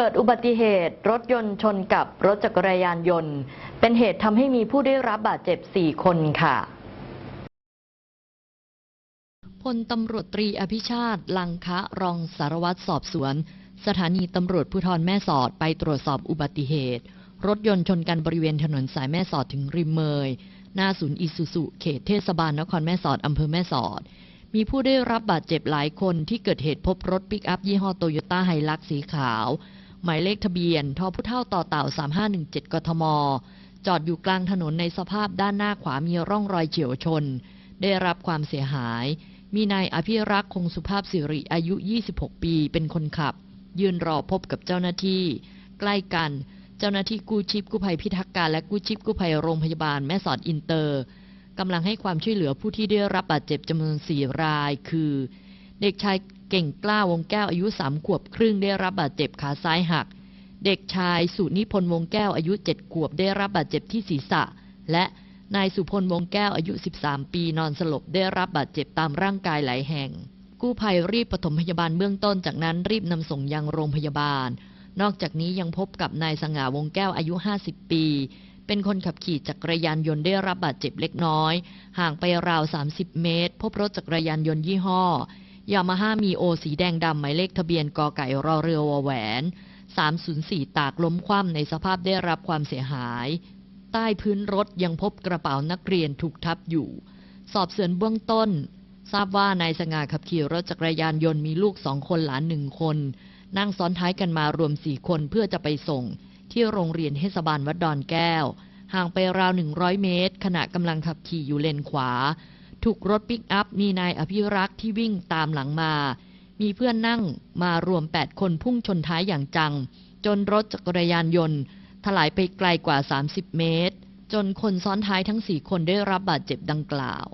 เกิดอุบัติเหตุรถยนต์ชนกับรถจักรยานยนต์ เป็นเหตุทำให้มีผู้ได้รับบาดเจ็บ 4 คนค่ะพลตำรวจตรีอภิชาติ ลังคะ รองสารวัตรสอบสวน สถานีตำรวจภูธรแม่สอดไปตรวจสอบอุบัติเหตุ รถยนต์ชนกันบริเวณถนนสายแม่สอดถึงริมเมย หน้าศูนย์อิสุสุเขตเทศบาลนครแม่สอดอำเภอแม่สอด มีผู้ได้รับบาดเจ็บหลายคนที่เกิดเหตุพบรถปิกอัพยี่ห้อโตโยต้าไฮลักสีขาว หมายเลขทะเบียนทพเท่าต่อเต่า 3517 กทม จอดอยู่กลางถนนในสภาพด้านหน้าขวามีร่องรอยเฉียวชน ได้รับความเสียหาย มีนายอภิรักษ์คงสุภาพสิริอายุ 26 ปีเป็นคนขับ ยืนรอพบกับเจ้าหน้าที่ ใกล้กันเจ้าหน้าที่กู้ชีพกู้ภัยพิทักษ์การและกู้ชีพกู้ภัยโรงพยาบาลแม่สอดอินเตอร์กำลังให้ความช่วยเหลือผู้ที่ได้รับบาดเจ็บจำนวน 4 ราย คือ เด็กชาย เก่งกล้าวงแก้วอายุ3ขวบครึ่งได้รับบาดเจ็บขาซ้ายหัก เด็กชายสุนิพนธ์วงแก้วอายุ7ขวบได้รับบาดเจ็บที่ศีรษะ และนายสุพลวงแก้วอายุ 13 ปีนอนสลบได้รับบาดเจ็บตามร่างกายหลายแห่ง กู้ภัยรีบปฐมพยาบาลเบื้องต้นจากนั้นรีบนำส่งยังโรงพยาบาล นอกจากนี้ยังพบกับนายสง่าวงแก้วอายุ 50 ปี เป็นคนขับขี่จักรยานยนต์ได้รับบาดเจ็บเล็กน้อย ห่างไปราว 30 เมตร พบรถจักรยานยนต์ยี่ห้อ ยามาฮ่ามีโอสีแดงดำหมายเลขทะเบียนกอไก่รอเรือวแหวน 304 ตากล้มคว่ำในสภาพได้รับความเสียหาย ใต้พื้นรถยังพบกระเป๋านักเรียนถูกทับอยู่ สอบสวนเบื้องต้น ทราบว่านายสง่าขับขี่รถจักรยานยนต์มีลูกสองคนหลานหนึ่งคน นั่งซ้อนท้ายกันมารวมสี่คนเพื่อจะไปส่ง ที่โรงเรียนเทศบาลวัดดอนแก้ว ห่างไปราว 100 เมตร ขณะกำลังขับขี่อยู่เลนขวา ถูกรถปิกอัพมีนายอภิรักษ์ที่วิ่งตามหลังมา มีเพื่อนนั่งมารวม 8 คนพุ่งชนท้ายอย่างจัง จนรถจักรยานยนต์ ถลายไปไกลกว่า 30 เมตร จนคนซ้อนท้ายทั้ง 4 คนได้รับบาดเจ็บดังกล่าว